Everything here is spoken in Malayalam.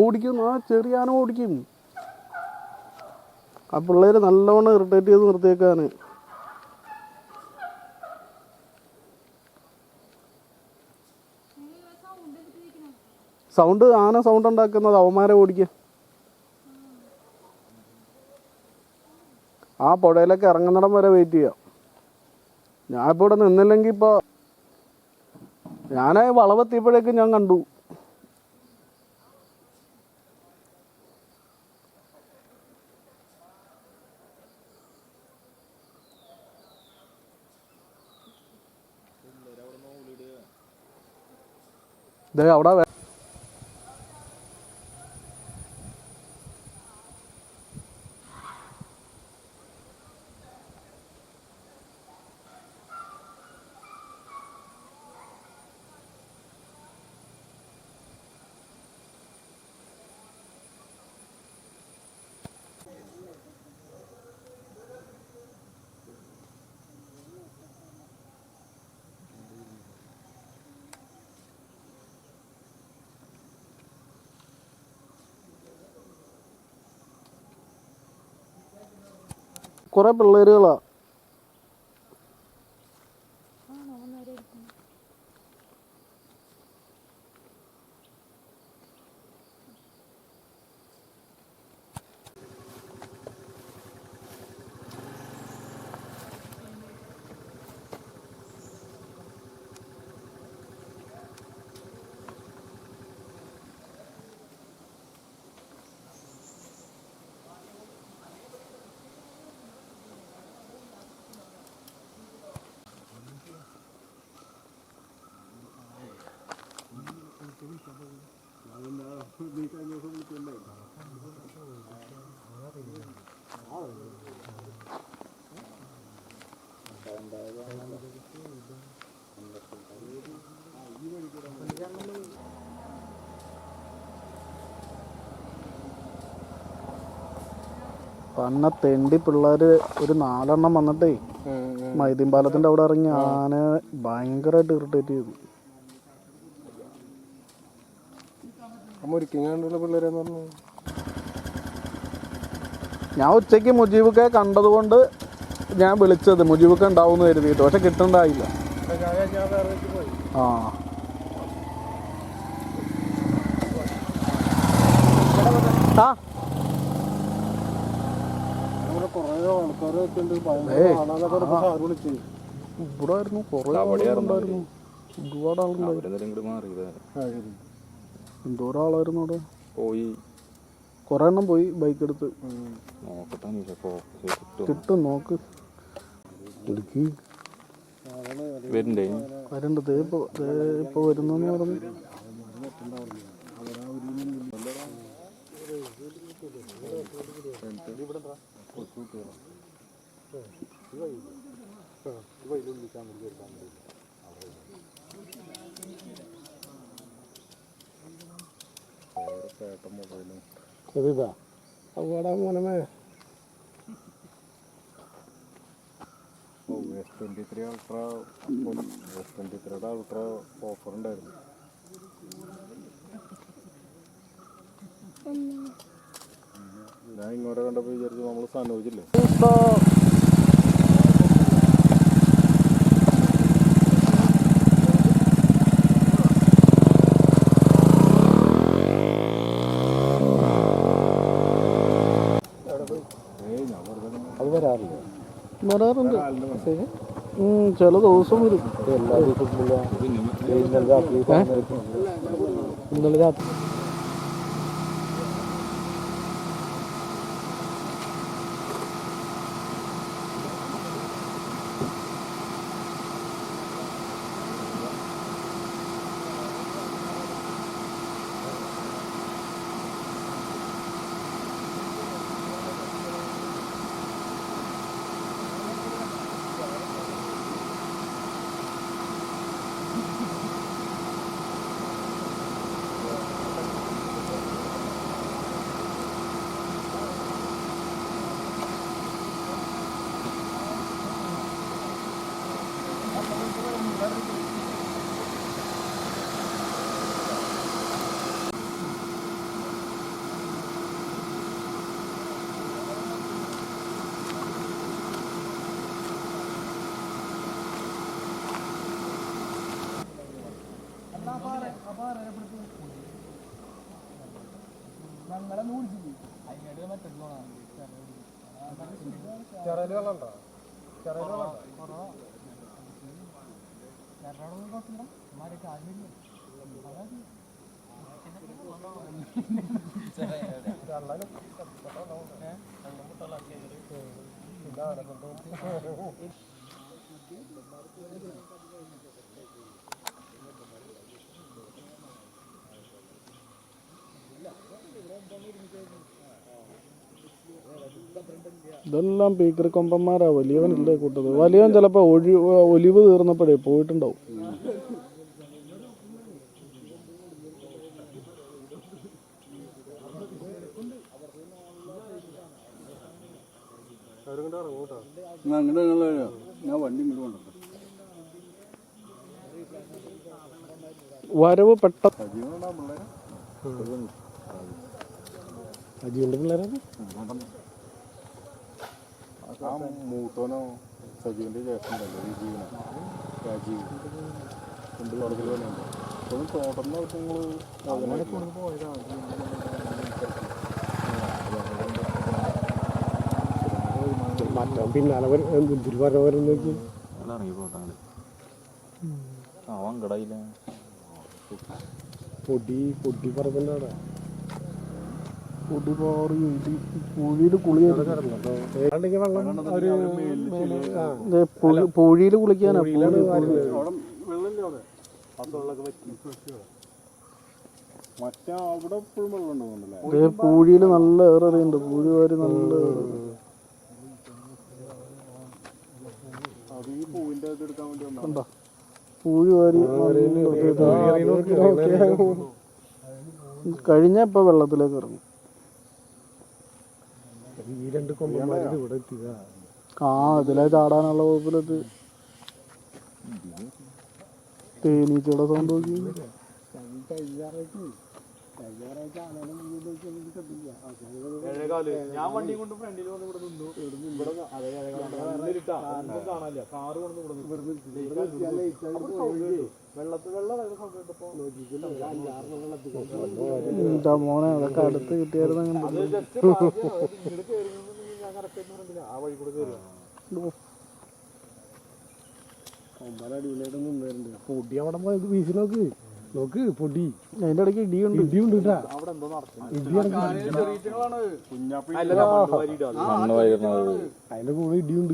ഓടിക്കും ആ ചെറിയ ആന ഓടിക്കും ആ പിള്ളേർ നല്ലവണ്ണം ഇറിറ്റേറ്റ് ചെയ്ത് നിർത്തിയേക്കാണ്. സൗണ്ട് ആന സൗണ്ട് ഉണ്ടാക്കുന്നത് അവന്മാരെ ഓടിക്ക ആ പുഴയിലൊക്കെ ഇറങ്ങുന്നിടം വരെ വെയിറ്റ് ചെയ്യാം. ഞാൻ ഇപ്പോൾ ഇവിടെ നിന്നില്ലെങ്കിൽ ഇപ്പോൾ ഞാൻ വളവെത്തിയപ്പോഴേക്കും ഞാൻ കണ്ടു. ദേ അവിടെ കുറെ പിള്ളേരുകളാ. പന്ന തെണ്ടി പിള്ളേര് ഒരു നാലെണ്ണം വന്നിട്ടേ മൈദീൻ പാലത്തിന്റെ അവിടെ ഇറങ്ങി ആന ഭയങ്കരമായിട്ട് ഇറിറ്റേറ്റ് ചെയ്തു. മുരിക്കിങ്ങാണ്ടുള്ള പിള്ളേരെന്ന് പറഞ്ഞു. ഞാൻ ഉച്ചയ്ക്ക് മുജീബൊക്കെ കണ്ടതുകൊണ്ട് ഞാൻ വിളിച്ചത് മുജീബൊക്കെ ഉണ്ടാവുമെന്ന് കരുതിയിട്ട്. പക്ഷെ കിട്ടണ്ടായില്ല. ആ ആ. ഇവിടെ ആയിരുന്നു കുറേ ആളുണ്ടായിരുന്നു. ഒരുപാട് ആളുണ്ടായിരുന്നു. എന്തോരം ആളായിരുന്നു അവിടെ പോയി കുറേ എണ്ണം പോയി ബൈക്ക് എടുത്ത് നോക്കട്ടെ കിട്ടും. നോക്ക്. ഇടുക്കി വരണ്ടേ? വരണ്ട്. ദേ ഇപ്പൊ പറഞ്ഞു ഇപ്പൊ വരുന്നു മൊബൈലും ഇതാ അവിടെ മോനമേ. S twenty three ultra S twenty ത്രീയുടെ അൾട്ര ഓഫർ ഉണ്ടായിരുന്നു. ഞാൻ ഇങ്ങോട്ട് കണ്ടപ്പോൾ വിചാരിച്ചു നമ്മൾ സനോജില്ലേ വരാറുണ്ട്. ചില ദിവസം വരും. എല്ലാ ദിവസവും ഇന്നലെ രാത്രി. അപ്പോൾ അറിയപ്പെടുത്തും ഞങ്ങളെ നൂടിച്ചു അതിനിടെ മറ്റുണ്ടോ എറണാകുളം കുഴപ്പമില്ല മാറി കാശ്മീരിൽ ഇതാണ് ഇതെല്ലാം പീക്കറി കൊമ്പന്മാരാ. വലിയവനില്ലേ കൂട്ടത്. വലിയവൻ ചിലപ്പോ ഒഴി ഒലിവ് തീർന്നപ്പോഴേ പോയിട്ടുണ്ടാവും. ഞാൻ വണ്ടി ഇങ്ങോട്ട് വരവ് പെട്ട അജിയുടെ പിള്ളേരാണ്? ആ മൂത്തോനോ സജീവിന്റെ ജ്യേഷ്ഠനുണ്ടല്ലോ വിജീവനോ രാജീവ്. രണ്ട് തുടക്കൽ പണിയുണ്ട് അപ്പോഴും തോട്ടം അങ്ങനെ കൊണ്ട് പോയതാണ് മറ്റോ പിന്നാലെ ബുദ്ധി പറഞ്ഞവരും നോക്കി. അവൻ കടയില്ല പൊടി പൊടി പറഞ്ഞാടാ അവിടെ? പൂഴിയിൽ കുളി അല്ലെങ്കിൽ വെള്ളം ഒരു ആ പൂഴിയിൽ കുളിക്കാനാ പൂഴിയിൽ നല്ല ഏറെയുണ്ട് പൂഴി വാരി നല്ല കണ്ടോ പൂഴി വാരി കഴിഞ്ഞ ഇപ്പൊ വെള്ളത്തിലേക്ക് ഇറങ്ങും. ഈ രണ്ട് ഇവിടെ എത്തിയതാ. ആ ഇതിലെ ചാടാനുള്ള വകുപ്പിലത് തേനീച്ചയുടെ സൗണ്ട് നോക്കി ഞാൻ വണ്ടി കൊണ്ട് ഫ്രണ്ടിൽ വന്ന് ഇവിടെ നിന്നു. ഇവിടെ കാണാനില്ല. കാറ് കൊണ്ട് ഇവിടെ വെള്ളത്തിൽ മോനെ? അതൊക്കെ അടുത്ത് കിട്ടിയായിരുന്നു ആ വഴി കൂടെ കയറി ഞാൻ കറക്റ്റ് ഫ്രണ്ടില്ല ആ വഴി കൂടെ കയറി പൊടി അവിടെ പോയത് വീശി നോക്ക് പൊടി അതിന്റെ ഇടയ്ക്ക് ഇടി ഉണ്ട്. ഇടി ഉണ്ട് അതിന്റെ കൂടെ ഇടിയുണ്ട്